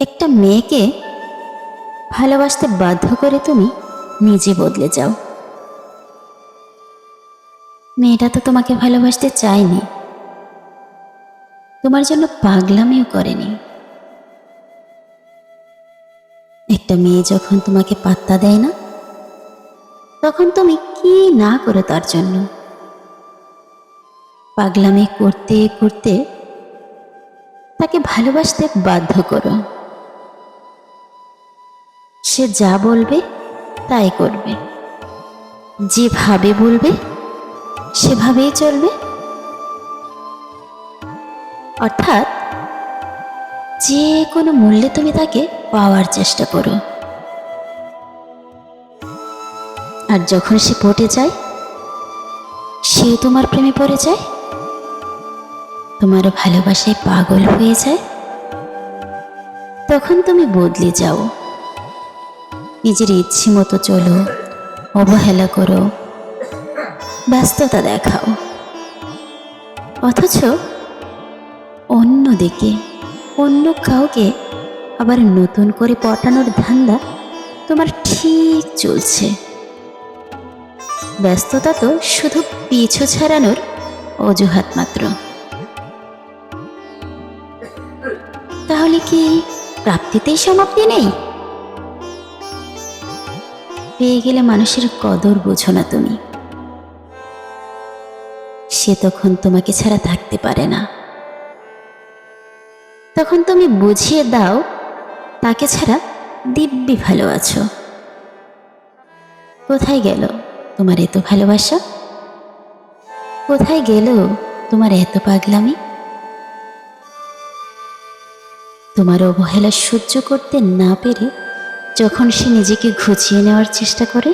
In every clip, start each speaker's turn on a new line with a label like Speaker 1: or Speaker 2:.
Speaker 1: একটা মেয়েকে ভালোবাসতে বাধ্য করে তুমি নিজে বদলে যাও। মেয়েটা তো তোমাকে ভালোবাসতে চায়নি। তোমার জন্য পাগলামিও করেনি। একটা মেয়ে যখন তোমাকে পাত্তা দেয় না, তখন তুমি কি না করো তার জন্য? পাগলামি করতে করতে তাকে ভালোবাসতে বাধ্য করো। সে যা বলবে তাই করবে। যেভাবে বলবে, সেভাবেই চলবে। অর্থাৎ যে কোনো মূল্যে তুমি তাকে পাওয়ার চেষ্টা করো। আর যখন সে পটে যায়, সেও তোমার প্রেমে পড়ে যায়, তোমার ভালোবাসায় পাগল হয়ে যায়, তখন তুমি বদলে যাও। নিজের ইচ্ছে মতো চলো, অবহেলা করো, ব্যস্ততা দেখাও। অথচ অন্যদিকে, অন্য কাউকে আবার নতুন করে পটানোর ধান্দা তোমার ঠিক চলছে। ব্যস্ততা তো শুধু পিছু ছাড়ানোর অজুহাত মাত্র। তাহলে কি প্রাপ্তিতেই সমাপ্তি নেই? পেয়ে গেলে মানুষের কদর বোঝো না তুমি। সে তখন তোমাকে ছাড়া থাকতে পারে না। তখন তুমি বুঝিয়ে দাও, তাকে ছাড়া দিব্যি ভালো আছো। কোথায় গেল তোমার এত ভালোবাসা? কোথায় গেল তোমার এত পাগলামি? তোমার অবহেলা সহ্য করতে না পেরে যখন সে নিজেকে ঘুচিয়ে নেওয়ার চেষ্টা করে,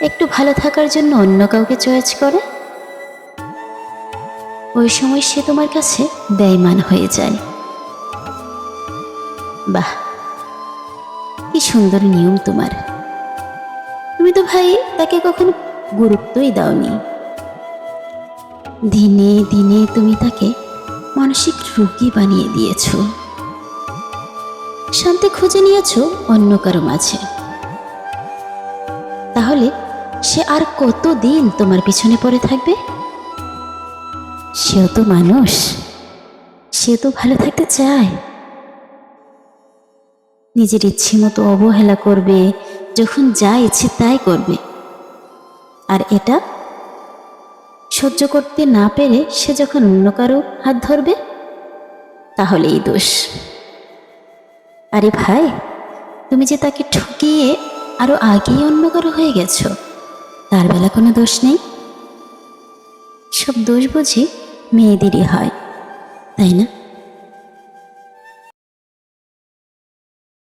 Speaker 1: একটু ভালো থাকার জন্য অন্য কাউকে চয়েস করে, ওই সময় সে তোমার কাছে ব্যয়মান হয়ে যায়। বাহ, কি সুন্দর নিয়ম তোমার। তুমি তো ভাই তাকে কখনো গুরুত্বই দাওনি। দিনে দিনে তুমি তাকে মানসিক রোগী বানিয়ে দিয়েছ। শান্তি খুঁজে নিয়েছ অন্য কারও মাঝে। তাহলে সে আর কতদিন তোমার পিছনে পড়ে থাকবে? সেও তো মানুষ। সে তো ভালো থাকতে চায়। নিজের ইচ্ছে মতো অবহেলা করবে, যখন যা ইচ্ছে তাই করবে। আর এটা? সহ্য করতে না পেরে সে যখন অন্য কারও হাত ধরবে, তাহলেই দোষ। আরে ভাই, তুমি যে তাকে ঠকিয়ে আরও আগেই অন্য কারও হয়ে গেছো, তার বেলা কোনো দোষ নেই? সব দোষ বুঝি মেয়েদেরই হয়, তাই না?